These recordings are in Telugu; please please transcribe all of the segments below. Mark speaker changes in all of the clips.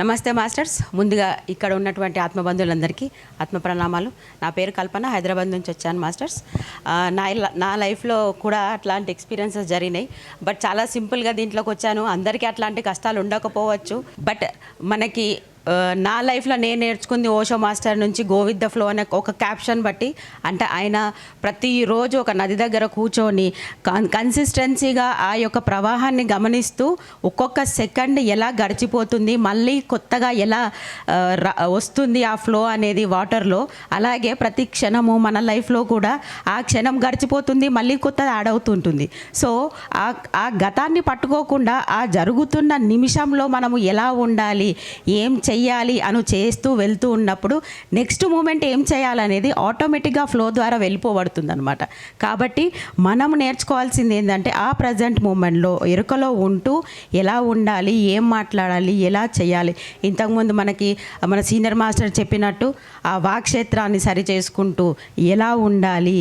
Speaker 1: నమస్తే మాస్టర్స్. ముందుగా ఇక్కడ ఉన్నటువంటి ఆత్మబంధువులందరికీ ఆత్మ ప్రణామాలు. నా పేరు కల్పన హైదరాబాద్ నుంచి వచ్చాను మాస్టర్స్. నా నా లైఫ్లో కూడా అట్లాంటి ఎక్స్పీరియన్సెస్ జరిగినాయి. బట్ చాలా సింపుల్గా దీంట్లోకి వచ్చాను. అందరికీ అట్లాంటి కష్టాలు ఉండకపోవచ్చు. బట్ మనకి నా లైఫ్లో నేను నేర్చుకుంది ఓషో మాస్టర్ నుంచి గో ద ఫ్లో అనే ఒక క్యాప్షన్ బట్టి అంటే ఆయన ప్రతిరోజు ఒక నది దగ్గర కూర్చొని కన్ కన్సిస్టెన్సీగా ఆ యొక్క ప్రవాహాన్ని గమనిస్తూ ఒక్కొక్క సెకండ్ ఎలా గడిచిపోతుంది మళ్ళీ కొత్తగా ఎలా వస్తుంది ఆ ఫ్లో అనేది వాటర్లో. అలాగే ప్రతి క్షణము మన లైఫ్లో కూడా ఆ క్షణం గడిచిపోతుంది మళ్ళీ కొత్త యాడ్ అవుతుంటుంది. సో ఆ ఆ గతాన్ని పట్టుకోకుండా ఆ జరుగుతున్న నిమిషంలో మనము ఎలా ఉండాలి ఏం చెయ్యాలి అను చేస్తూ వెళ్తూ ఉన్నప్పుడు నెక్స్ట్ మూమెంట్ ఏం చేయాలనేది ఆటోమేటిక్గా ఫ్లో ద్వారా వెళ్ళిపోబడుతుంది అనమాట కాబట్టి మనం నేర్చుకోవాల్సింది ఏంటంటే ఆ ప్రజెంట్ మూమెంట్లో ఎరుకలో ఉంటూ ఎలా ఉండాలి ఏం మాట్లాడాలి ఎలా చేయాలి. ఇంతకుముందు మనకి మన సీనియర్ మాస్టర్ చెప్పినట్టు ఆ వాక్షేత్రాన్ని సరి చేసుకుంటూ ఎలా ఉండాలి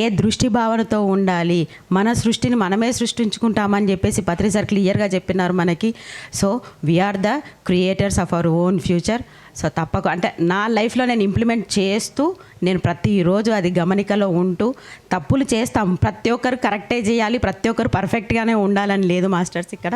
Speaker 1: ఏ దృష్టి భావనతో ఉండాలి మన సృష్టిని మనమే సృష్టించుకుంటామని చెప్పేసి పత్రి సార్ క్లియర్గా చెప్పినారు మనకి. So we are the creators of our own own future. So తప్పక అంటే నా లైఫ్లో నేను ఇంప్లిమెంట్ చేస్తూ నేను ప్రతిరోజు అది గమనికలో ఉంటూ తప్పులు చేస్తాం. ప్రతి ఒక్కరు కరెక్టే చేయాలి ప్రతి ఒక్కరు పర్ఫెక్ట్గానే ఉండాలని లేదు మాస్టర్స్ ఇక్కడ.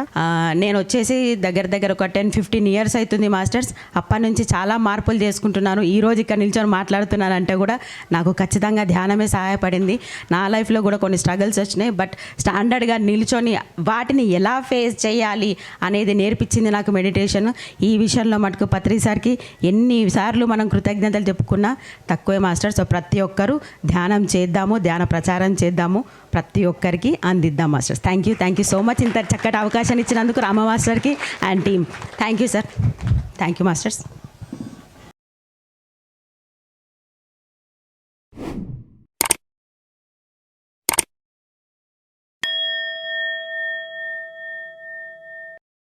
Speaker 1: నేను వచ్చేసి దగ్గర దగ్గర ఒక టెన్ ఫిఫ్టీన్ ఇయర్స్ అవుతుంది మాస్టర్స్. అప్పటి నుంచి చాలా మార్పులు చేసుకుంటున్నాను. ఈ రోజు ఇక్కడ నిల్చొని మాట్లాడుతున్నానంటే కూడా నాకు ఖచ్చితంగా ధ్యానమే సహాయపడింది. నా లైఫ్లో కూడా కొన్ని స్ట్రగుల్స్ వచ్చినాయి. బట్ స్టాండర్డ్గా నిల్చొని వాటిని ఎలా ఫేస్ చేయాలి అనేది నేర్పించింది నాకు మెడిటేషన్. ఈ విషయంలో మటుకు పత్రి సార్కి ఎన్నిసార్లు మనం కృతజ్ఞతలు చెప్పుకున్నా తక్కువే మాస్టర్. సో ప్రతి ఒక్కరూ ధ్యానం చేద్దాము ధ్యాన ప్రచారం చేద్దాము. ప్రతి ఒక్కరికి అందిద్దాం masters thank you thank you so much ఇంత చక్కటి అవకాశాన్ని ఇచ్చినందుకు రామ మాస్టర్కి and team thank you sir thank you masters